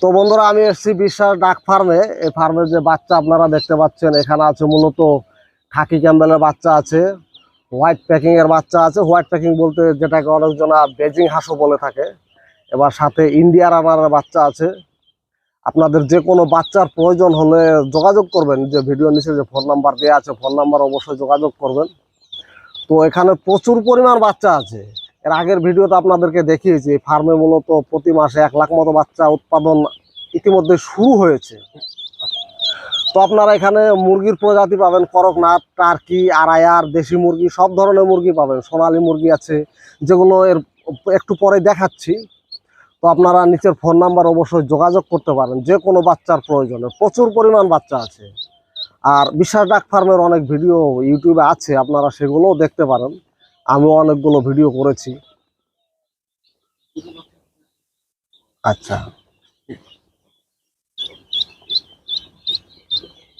তো বন্ধুরা, আমি এসেছি বিশ্বাস ডাক ফার্মে। এই ফার্মের যে বাচ্চা আপনারা দেখতে পাচ্ছেন, এখানে আছে মূলত খাকি ক্যাম্বেলের বাচ্চা আছে, হোয়াইট প্যাকিং এর বাচ্চা আছে। হোয়াইট প্যাকিং বলতে যেটাকে অনেকজনা বেজিং হাঁসও বলে থাকে। এবার সাথে ইন্ডিয়ার আনারের বাচ্চা আছে। আপনাদের যে কোনো বাচ্চার প্রয়োজন হলে যোগাযোগ করবেন, যে ভিডিও নিচে যে ফোন নাম্বার দেওয়া আছে, ফোন নাম্বার অবশ্যই যোগাযোগ করবেন। তো এখানে প্রচুর পরিমাণ বাচ্চা আছে। এর আগের ভিডিওতে আপনাদেরকে দেখিয়েছি ফার্মে মূলত প্রতি মাসে এক লাখ মতো বাচ্চা উৎপাদন ইতিমধ্যে শুরু হয়েছে। তো আপনারা এখানে মুরগির প্রজাতি পাবেন, করকনাথ, টার্কি আড়াইয়ার দেশি মুরগি, সব ধরনের মুরগি পাবেন, সোনালি মুরগি আছে, যেগুলো এর একটু পরে দেখাচ্ছি। তো আপনারা নিচের ফোন নাম্বার অবশ্যই যোগাযোগ করতে পারেন, যে কোনো বাচ্চার প্রয়োজনে। প্রচুর পরিমাণ বাচ্চা আছে। আর বিশ্বাস ডাক ফার্মের অনেক ভিডিও ইউটিউবে আছে, আপনারা সেগুলোও দেখতে পারেন। আমি অনেকগুলো ভিডিও করেছি। আচ্ছা।